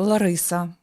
Лариса,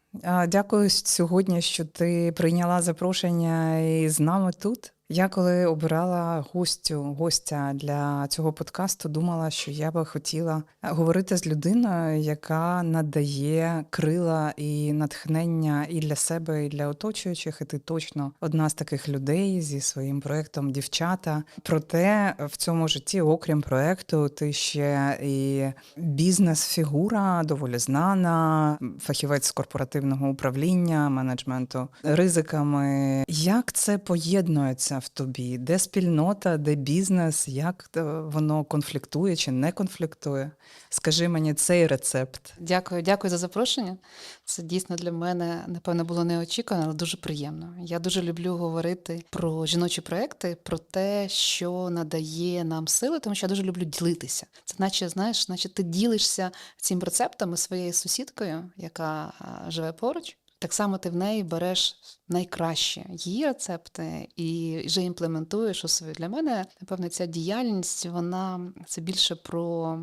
дякую сьогодні, що ти прийняла запрошення і з нами тут. Я коли обирала гостю, гостя для цього подкасту, думала, що я би хотіла говорити з людиною, яка надає крила і натхнення і для себе, і для оточуючих. І ти точно одна з таких людей зі своїм проектом Дівчата. Проте в цьому житті, окрім проекту, ти ще і бізнес-фігура, доволі знана, фахівець з корпоративного управління, менеджменту ризиками. Як це поєднується в тобі? Де спільнота, де бізнес? Як е, воно конфліктує чи не конфліктує? Скажи мені цей рецепт. Дякую, дякую за запрошення. Це дійсно для мене, напевно, було неочікувано, але дуже приємно. Я дуже люблю говорити про жіночі проекти, про те, що надає нам сили, тому що я дуже люблю ділитися. Це наче, знаєш, наче ти ділишся цим рецептами своєю сусідкою, яка живе поруч. Так само ти в неї береш найкраще її рецепти і вже імплементуєш у свою. Для мене, напевно, ця діяльність, вона це більше про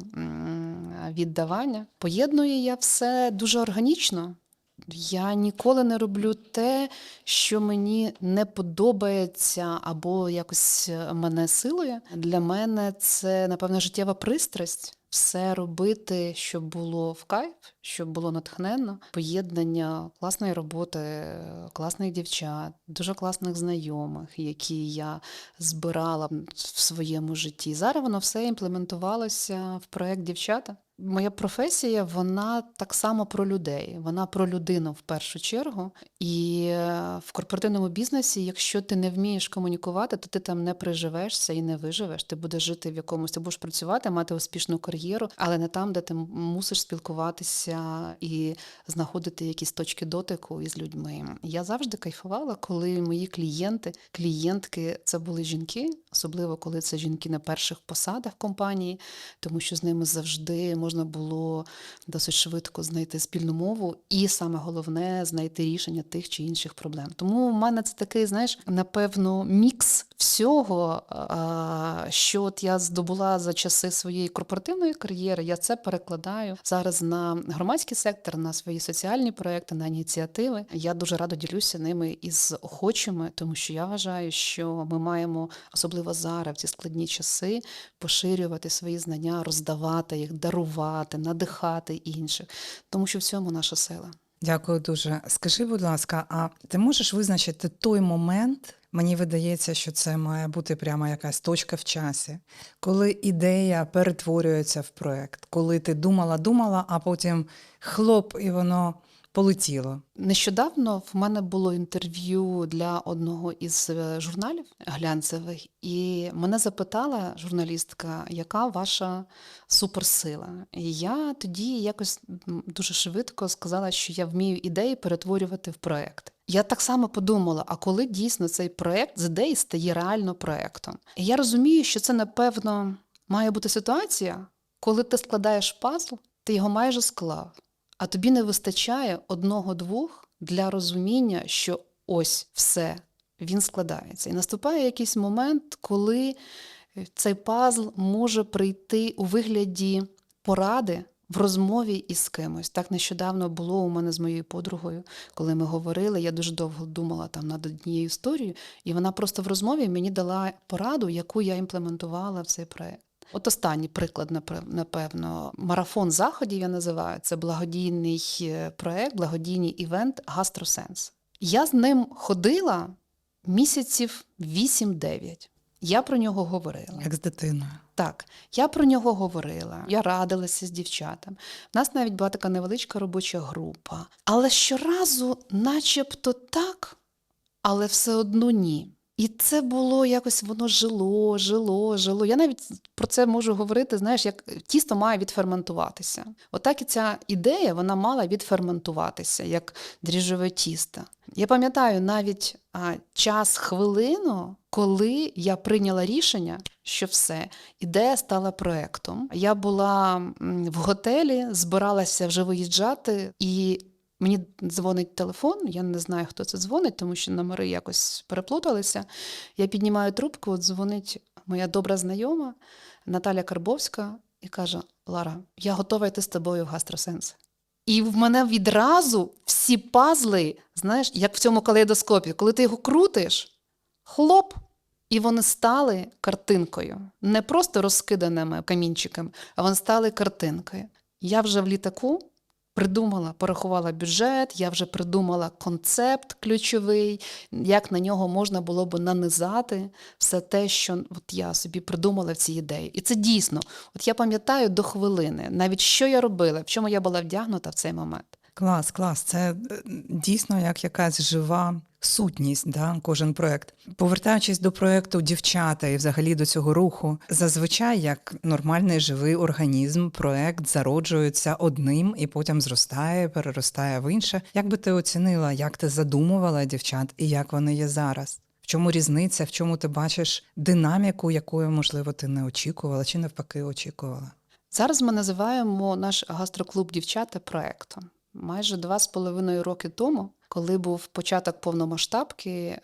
віддавання. Поєднує я все дуже органічно. Я ніколи не роблю те, що мені не подобається або якось мене силує. Для мене це, напевно, життєва пристрасть. Все робити, щоб було в кайф, щоб було натхненно, поєднання класної роботи, класних дівчат, дуже класних знайомих, які я збирала в своєму житті. Зараз воно все імплементувалося в проект дівчата. Моя професія, вона так само про людей. Вона про людину в першу чергу. І е, в корпоративному бізнесі, якщо ти не вмієш комунікувати, то ти там не приживешся і не виживеш. Ти будеш жити в якомусь, ти будеш працювати, мати успішну кар'єру, але не там, де ти мусиш спілкуватися і знаходити якісь точки дотику із людьми. Я завжди кайфувала, коли мої клієнти, клієнтки це були жінки, особливо коли це жінки на перших посадах компанії, тому що з ними завжди можна було досить швидко знайти спільну мову, і саме головне знайти рішення тих чи інших проблем. Тому в мене це такий, знаєш, напевно, мікс всього, що от я здобула за часи своєї корпоративної кар'єри. Я це перекладаю зараз на громадський сектор, на свої соціальні проекти, на ініціативи. Я дуже радо ділюся ними із охочими, тому що я вважаю, що ми маємо особливо зараз в ці складні часи поширювати свої знання, роздавати їх, дарувати, надихати інших, тому що в цьому наша сила. Дякую дуже. Скажи, будь ласка, а ти можеш визначити той момент? Мені видається, що це має бути прямо якась точка в часі, коли ідея перетворюється в проект, коли ти думала, думала, а потім хлоп, і воно полетіло. Нещодавно в мене було інтерв'ю для одного із е, журналів глянцевих, і мене запитала журналістка, яка ваша суперсила. І я тоді якось дуже швидко сказала, що я вмію ідеї перетворювати в проект. Я так само подумала: а коли дійсно цей проект з ідеї стає реально проектом? І я розумію, що це напевно має бути ситуація, коли ти складаєш пазл, ти його майже склав а тобі не вистачає одного-двох для розуміння, що ось все, він складається. І наступає якийсь момент, коли цей пазл може прийти у вигляді поради. В розмові із кимось. Так нещодавно було у мене з моєю подругою, коли ми говорили. Я дуже довго думала там над однією історією, і вона просто в розмові мені дала пораду, яку я імплементувала в цей проект. От останній приклад, напев- напевно, марафон заходів я називаю. Це благодійний е, проект, благодійний івент Гастросенс. Я з ним ходила місяців 8-9. Я про нього говорила. Як з дитиною. Так, я про нього говорила, я радилася з дівчатами. У нас навіть була така невеличка робоча група. Але щоразу, начебто так, але все одно ні. І це було якось воно жило, жило, жило. Я навіть про це можу говорити, знаєш, як тісто має відферментуватися. Отак і ця ідея вона мала відферментуватися, як дріжджове тісто. Я пам'ятаю навіть а, час хвилину, коли я прийняла рішення, що все, ідея стала проектом. Я була в готелі, збиралася вже виїжджати, і Мені дзвонить телефон, я не знаю, хто це дзвонить, тому що номери якось переплуталися. Я піднімаю трубку, дзвонить моя добра знайома Наталя Карбовська і каже: Лара, я готова йти з тобою в гастросенс. І в мене відразу всі пазли, знаєш, як в цьому калейдоскопі, коли ти його крутиш, хлоп, і вони стали картинкою. Не просто розкиданими камінчиками, а вони стали картинкою. Я вже в літаку придумала, порахувала бюджет, я вже придумала концепт ключовий, як на нього можна було би нанизати все те, що от я собі придумала в цій ідеї. І це дійсно, от я пам'ятаю до хвилини, навіть що я робила, в чому я була вдягнута в цей момент. Клас, клас. Це е, дійсно як якась жива сутність, да, кожен проект. Повертаючись до проекту дівчата і взагалі до цього руху, зазвичай як нормальний живий організм, проект зароджується одним і потім зростає, переростає в інше. Як би ти оцінила, як ти задумувала дівчат і як вони є зараз? В чому різниця, в чому ти бачиш динаміку, якої, можливо, ти не очікувала, чи навпаки очікувала? Зараз ми називаємо наш гастроклуб дівчата проектом. Майже два з половиною роки тому, коли був початок повномасштабки,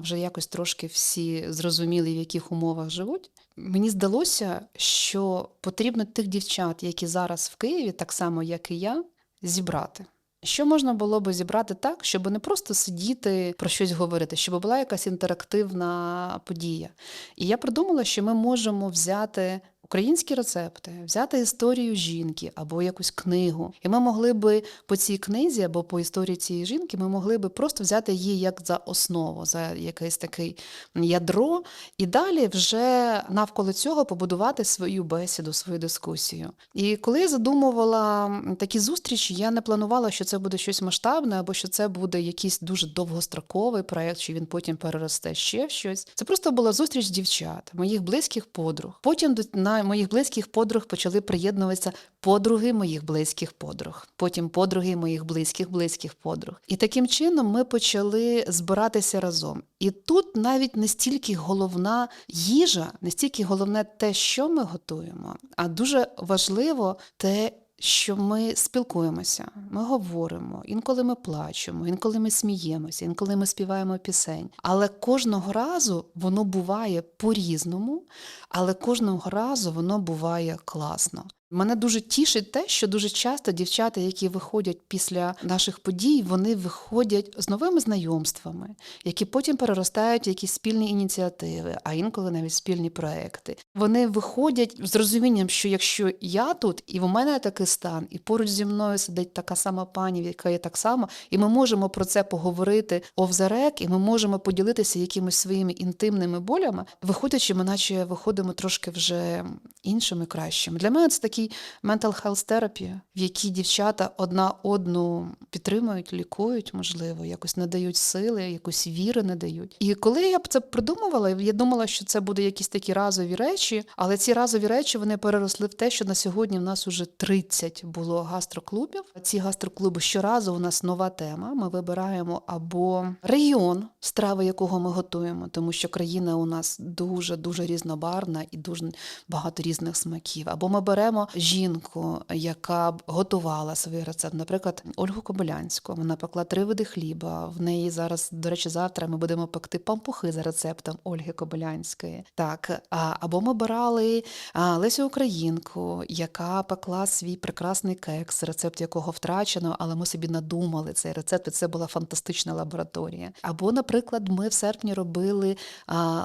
вже якось трошки всі зрозуміли, в яких умовах живуть. Мені здалося, що потрібно тих дівчат, які зараз в Києві, так само як і я, зібрати. Що можна було би зібрати так, щоб не просто сидіти про щось говорити, щоб була якась інтерактивна подія. І я придумала, що ми можемо взяти українські рецепти, взяти історію жінки або якусь книгу. І ми могли би по цій книзі або по історії цієї жінки, ми могли би просто взяти її як за основу, за якесь таке ядро, і далі вже навколо цього побудувати свою бесіду, свою дискусію. І коли я задумувала такі зустрічі, я не планувала, що це буде щось масштабне, або що це буде якийсь дуже довгостроковий проект, що він потім переросте ще в щось. Це просто була зустріч дівчат, моїх близьких подруг. Потім до моїх близьких подруг почали приєднуватися подруги моїх близьких подруг, потім подруги моїх близьких близьких подруг. І таким чином ми почали збиратися разом. І тут навіть не стільки головна їжа, не стільки головне те, що ми готуємо, а дуже важливо те. Що ми спілкуємося, ми говоримо, інколи ми плачемо, інколи ми сміємося, інколи ми співаємо пісень. Але кожного разу воно буває по-різному, але кожного разу воно буває класно. Мене дуже тішить те, що дуже часто дівчата, які виходять після наших подій, вони виходять з новими знайомствами, які потім переростають в якісь спільні ініціативи, а інколи навіть спільні проекти. Вони виходять з розумінням, що якщо я тут, і в мене такий стан, і поруч зі мною сидить така сама пані, яка є так само, і ми можемо про це поговорити овзарек, і ми можемо поділитися якимись своїми інтимними болями, виходячи, ми наче виходимо трошки вже іншими кращими. Для мене це такий mental health therapy, в якій дівчата одна одну підтримують, лікують, можливо, якось надають сили, якось віри надають. І коли я б це придумувала, я думала, що це буде якісь такі разові речі, але ці разові речі вони переросли в те, що на сьогодні в нас уже 30 було гастроклубів. Ці гастроклуби щоразу у нас нова тема. Ми вибираємо або регіон, страви якого ми готуємо, тому що країна у нас дуже дуже різнобарвна і дуже багато різних смаків. Або ми беремо жінку, яка б готувала свій рецепт, наприклад, Ольгу Кобилянську. Вона пекла три види хліба. В неї зараз, до речі, завтра ми будемо пекти пампухи за рецептом Ольги Кобилянської. Так, або ми брали Лесю Українку, яка пекла свій прекрасний кекс, рецепт якого втрачено, але ми собі надумали цей рецепт. і Це була фантастична лабораторія. Або, наприклад, ми в серпні робили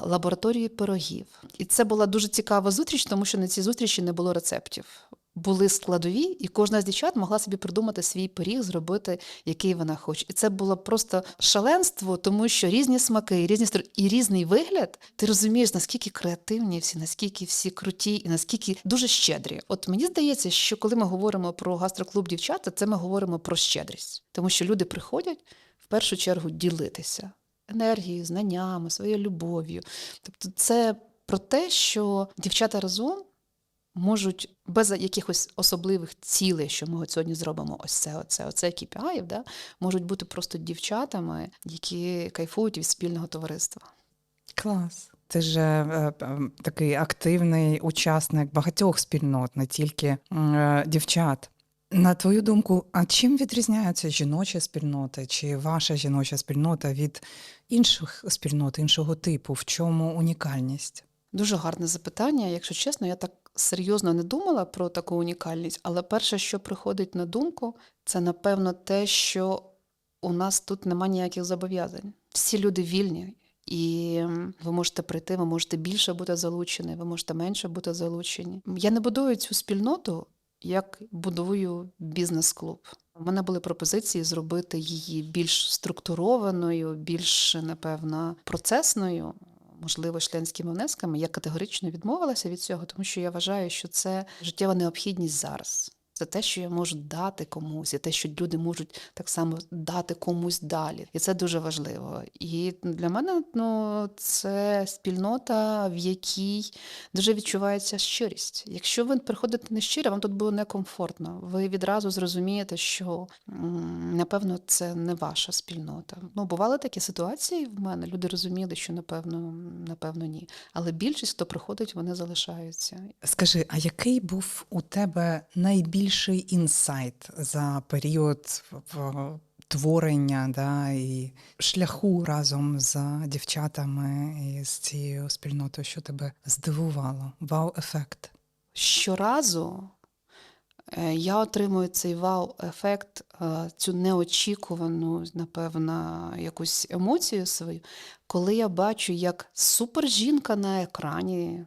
лабораторію пирогів, і це була дуже цікава зустріч, тому що на цій зустрічі не було рецептів. Були складові, і кожна з дівчат могла собі придумати свій пиріг, зробити, який вона хоче. І це було просто шаленство, тому що різні смаки, різні і різний вигляд. Ти розумієш, наскільки креативні всі, наскільки всі круті, і наскільки дуже щедрі. От мені здається, що коли ми говоримо про гастроклуб дівчата, це ми говоримо про щедрість, тому що люди приходять в першу чергу ділитися енергією, знаннями, своєю любов'ю. Тобто, це про те, що дівчата разом можуть без якихось особливих цілей, що ми от сьогодні зробимо ось це, оце, оце KPI, да, можуть бути просто дівчатами, які кайфують від спільного товариства. Клас. Ти ж е, е, такий активний учасник багатьох спільнот, не тільки е, дівчат. На твою думку, а чим відрізняються жіночі спільноти, чи ваша жіноча спільнота від інших спільнот, іншого типу? В чому унікальність? Дуже гарне запитання. Якщо чесно, я так серйозно не думала про таку унікальність, але перше, що приходить на думку, це напевно те, що у нас тут нема ніяких зобов'язань. Всі люди вільні. І ви можете прийти, ви можете більше бути залучені, ви можете менше бути залучені. Я не будую цю спільноту, як будую бізнес-клуб. У мене були пропозиції зробити її більш структурованою, більш, напевно, процесною, можливо, членськими внесками. Я категорично відмовилася від цього, тому що я вважаю, що це життєва необхідність зараз. Це те, що я можу дати комусь, і те, що люди можуть так само дати комусь далі. І це дуже важливо. І для мене ну, це спільнота, в якій дуже відчувається щирість. Якщо ви приходите не щиро, вам тут буде некомфортно. Ви відразу зрозумієте, що напевно це не ваша спільнота. Ну, бували такі ситуації в мене. Люди розуміли, що напевно, напевно, ні. Але більшість, хто приходить, вони залишаються. Скажи, а який був у тебе найбільший інсайт за період творення да, і шляху разом з дівчатами і з цією спільнотою, що тебе здивувало? Вау-ефект. Щоразу е, я отримую цей вау-ефект, е, цю неочікувану, напевно, якусь емоцію свою, коли я бачу, як супержінка на екрані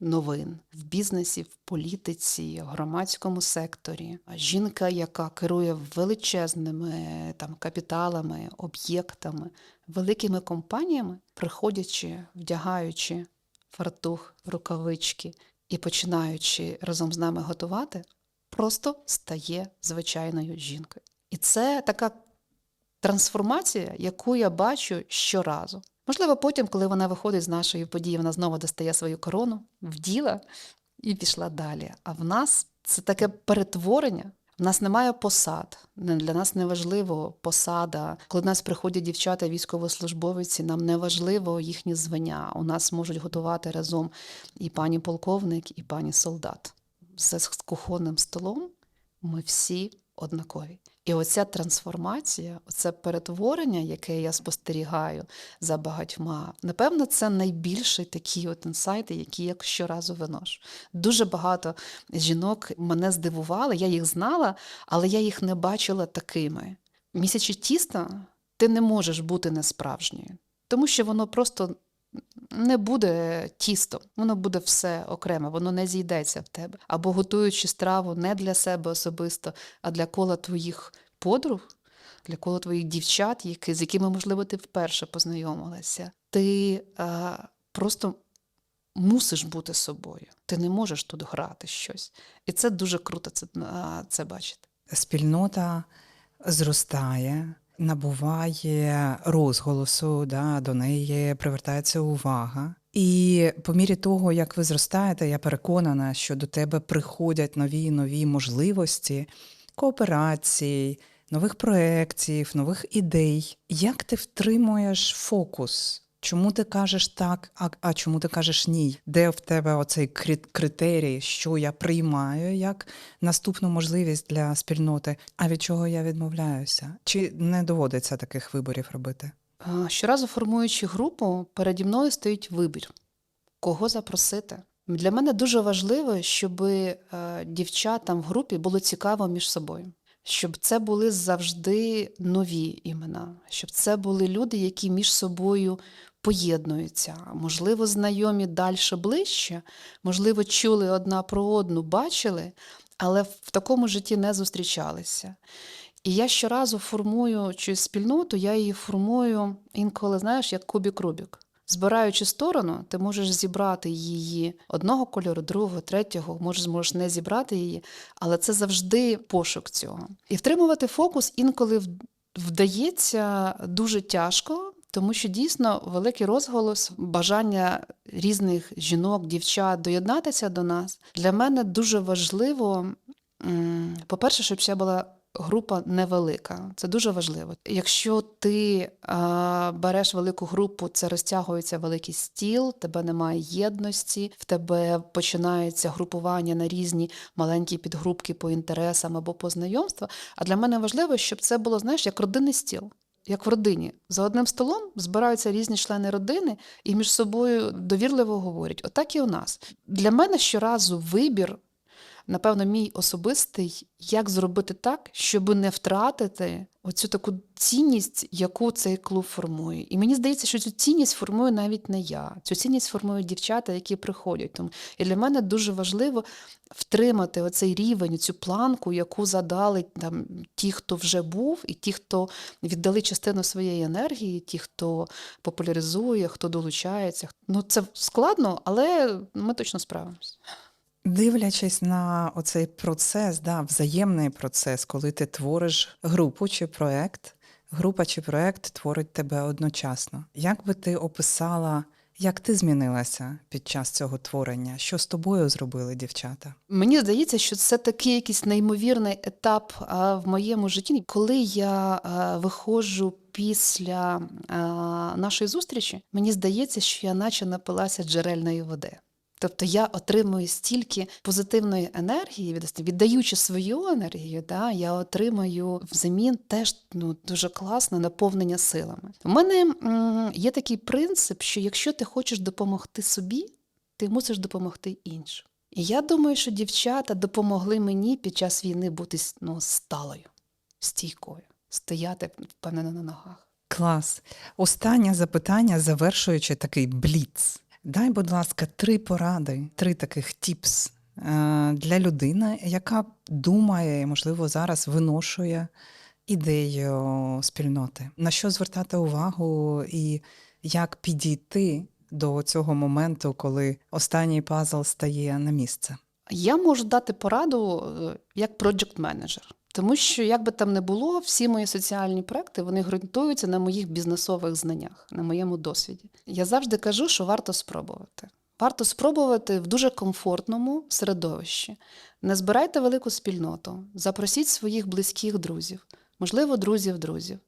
новин в бізнесі, в політиці, в громадському секторі. Жінка, яка керує величезними там капіталами, об'єктами, великими компаніями, приходячи, вдягаючи фартух, рукавички і починаючи разом з нами готувати, просто стає звичайною жінкою. І це така трансформація, яку я бачу щоразу. Можливо, потім, коли вона виходить з нашої події, вона знову достає свою корону, вділа і пішла далі. А в нас це таке перетворення. В нас немає посад. Для нас не важливо посада. Коли до нас приходять дівчата, військовослужбовиці, нам не важливо їхні звання. У нас можуть готувати разом і пані полковник, і пані солдат. З кухонним столом ми всі однакові. І оця трансформація, оце перетворення, яке я спостерігаю за багатьма, напевно, це найбільший такий от інсайт, який я щоразу виношу. Дуже багато жінок мене здивували, я їх знала, але я їх не бачила такими. Місячі тіста ти не можеш бути несправжньою, тому що воно просто не буде тістом, воно буде все окреме, воно не зійдеться в тебе. Або готуючи страву не для себе особисто, а для кола твоїх подруг, для кола твоїх дівчат, які, з якими, можливо, ти вперше познайомилася, ти а, просто мусиш бути собою. Ти не можеш тут грати щось. І це дуже круто це, а, це бачити. Спільнота зростає, набуває розголосу, да, до неї привертається увага. І по мірі того, як ви зростаєте, я переконана, що до тебе приходять нові і нові можливості кооперацій, нових проєктів, нових ідей. Як ти втримуєш фокус? Чому ти кажеш так, а, а чому ти кажеш ні? Де в тебе оцей крит- критерій, що я приймаю як наступну можливість для спільноти, а від чого я відмовляюся? Чи не доводиться таких виборів робити? Щоразу формуючи групу, переді мною стоїть вибір, кого запросити. Для мене дуже важливо, щоб е, дівчатам в групі було цікаво між собою, щоб це були завжди нові імена, щоб це були люди, які між собою поєднуються, можливо, знайомі далі ближче, можливо, чули одна про одну, бачили, але в такому житті не зустрічалися. І я щоразу формую цю спільноту, я її формую інколи, знаєш, як кубік-рубік. Збираючи сторону, ти можеш зібрати її одного кольору, другого, третього, можеш, можеш не зібрати її, але це завжди пошук цього. І втримувати фокус інколи вдається дуже тяжко, тому що дійсно великий розголос, бажання різних жінок, дівчат доєднатися до нас. Для мене дуже важливо, по-перше, щоб ще була група невелика. Це дуже важливо. Якщо ти а, береш велику групу, це розтягується великий стіл, тебе немає єдності, в тебе починається групування на різні маленькі підгрупки по інтересам або по знайомству. А для мене важливо, щоб це було, знаєш, як родинний стіл. Як в родині. За одним столом збираються різні члени родини і між собою довірливо говорять. Отак і у нас. Для мене щоразу вибір, напевно, мій особистий, як зробити так, щоб не втратити оцю таку цінність, яку цей клуб формує. І мені здається, що цю цінність формую навіть не я. Цю цінність формують дівчата, які приходять. Тому і для мене дуже важливо втримати оцей рівень, цю планку, яку задали там ті, хто вже був, і ті, хто віддали частину своєї енергії, ті, хто популяризує, хто долучається. Ну це складно, але ми точно справимося. Дивлячись на оцей процес, да, взаємний процес, коли ти твориш групу чи проект, група чи проект творить тебе одночасно. Як би ти описала, як ти змінилася під час цього творення? Що з тобою зробили дівчата? Мені здається, що це такий якийсь неймовірний етап в моєму житті, коли я виходжу після а, нашої зустрічі, мені здається, що я наче напилася джерельної води. Тобто я отримую стільки позитивної енергії, від- віддаючи свою енергію, да, я отримую взамін теж ну, дуже класне наповнення силами. У мене є такий принцип, що якщо ти хочеш допомогти собі, ти мусиш допомогти іншим. І я думаю, що дівчата допомогли мені під час війни бути ну, сталою, стійкою, стояти впевнено на ногах. Клас. Останнє запитання, завершуючи такий бліц. Дай, будь ласка, три поради, три таких тіпс е, для людини, яка думає, можливо, зараз виношує ідею спільноти. На що звертати увагу і як підійти до цього моменту, коли останній пазл стає на місце? Я можу дати пораду е, як проджект менеджер. Тому що, як би там не було, всі мої соціальні проекти вони ґрунтуються на моїх бізнесових знаннях, на моєму досвіді. Я завжди кажу, що варто спробувати. Варто спробувати в дуже комфортному середовищі. Не збирайте велику спільноту, запросіть своїх близьких друзів, можливо, друзів друзів.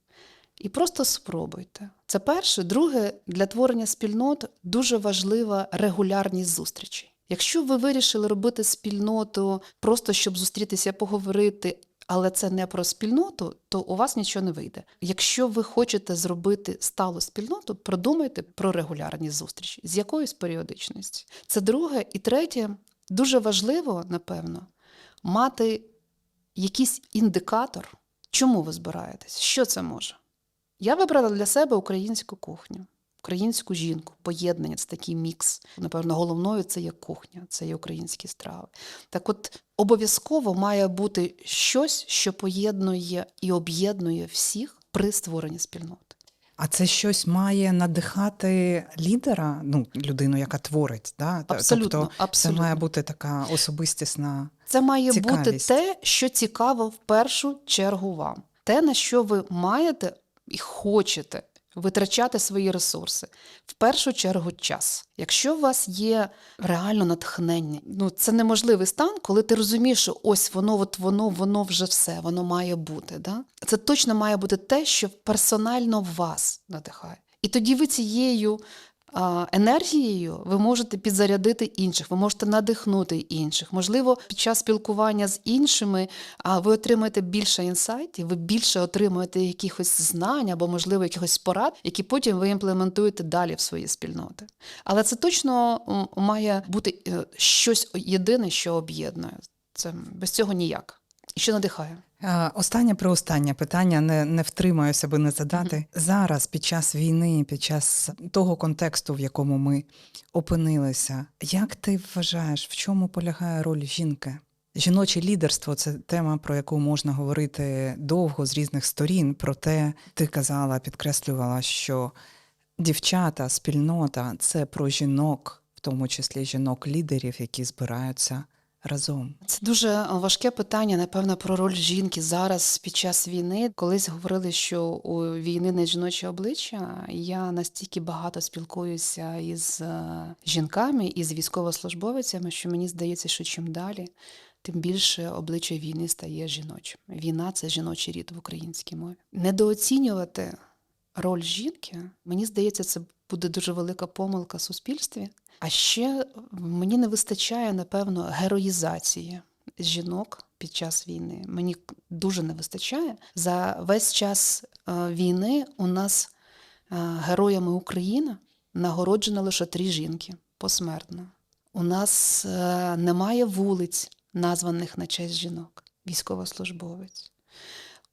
І просто спробуйте. Це перше. Друге, для творення спільнот дуже важлива регулярність зустрічей. Якщо ви вирішили робити спільноту просто щоб зустрітися, поговорити, але це не про спільноту, то у вас нічого не вийде. Якщо ви хочете зробити сталу спільноту, продумайте про регулярність зустрічі, з якоюсь періодичністю. Це друге. І третє, дуже важливо, напевно, мати якийсь індикатор, чому ви збираєтесь, що це може. Я вибрала для себе українську кухню, українську жінку, поєднання це такий мікс. Напевно, головною це є кухня, це є українські страви. Так от обов'язково має бути щось, що поєднує і об'єднує всіх при створенні спільноти. А це щось має надихати лідера, ну, людину, яка творить. Да? Абсолютно, тобто це має бути така особистісна. Це має бути те, що цікаво в першу чергу вам. Те, на що ви маєте і хочете витрачати свої ресурси. В першу чергу час. Якщо у вас є реально натхнення, ну це неможливий стан, коли ти розумієш, що ось воно, от воно, воно вже все, воно має бути. Да? Це точно має бути те, що персонально вас надихає. І тоді ви цією енергією ви можете підзарядити інших, ви можете надихнути інших. Можливо, під час спілкування з іншими ви отримаєте більше інсайтів, ви більше отримуєте якихось знань або, можливо, якихось порад, які потім ви імплементуєте далі в свої спільноти. Але це точно має бути е, щось єдине, що об'єднує. Це без цього ніяк. І що надихає. Е, Останнє про останнє питання не, не втримаюся, аби не задати. Зараз, під час війни, під час того контексту, в якому ми опинилися, як ти вважаєш, в чому полягає роль жінки? Жіноче лідерство це тема, про яку можна говорити довго з різних сторін. Проте ти казала, підкреслювала, що дівчата, спільнота це про жінок, в тому числі жінок-лідерів, які збираються разом. Це дуже важке питання, напевно, про роль жінки зараз під час війни. Колись говорили, що у війни не жіноче обличчя. Я настільки багато спілкуюся із е, жінками і з військовослужбовцями, що мені здається, що чим далі, тим більше обличчя війни стає жіночим. Війна це жіночий рід в українській мові. Недооцінювати роль жінки, мені здається, це буде дуже велика помилка в суспільстві. А ще мені не вистачає, напевно, героїзації жінок під час війни. Мені дуже не вистачає. За весь час е, війни у нас е, героями України нагороджено лише три жінки посмертно. У нас е, немає вулиць, названих на честь жінок, військовослужбовець.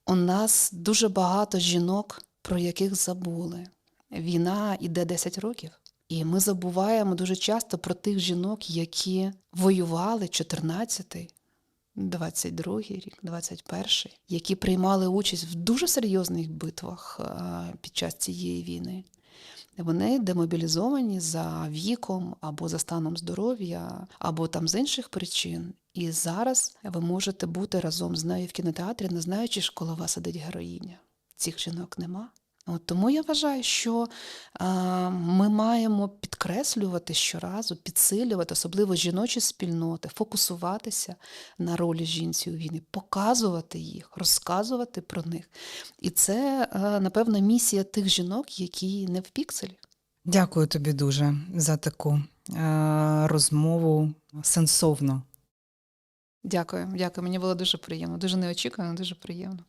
У нас дуже багато жінок, про яких забули. Війна іде 10 років. І ми забуваємо дуже часто про тих жінок, які воювали 14-й, 22-й рік, 21-й, які приймали участь в дуже серйозних битвах е, під час цієї війни. Вони демобілізовані за віком або за станом здоров'я, або там з інших причин. І зараз ви можете бути разом з нею в кінотеатрі, не знаючи, що коло вас сидить героїня. Цих жінок нема. От тому я вважаю, що а, ми маємо підкреслювати щоразу, підсилювати, особливо жіночі спільноти, фокусуватися на ролі жінці у війні, показувати їх, розказувати про них. І це, а, напевно, місія тих жінок, які не в пікселі. Дякую тобі дуже за таку е, розмову сенсовну. Дякую, дякую. Мені було дуже приємно, дуже неочікувано, дуже приємно.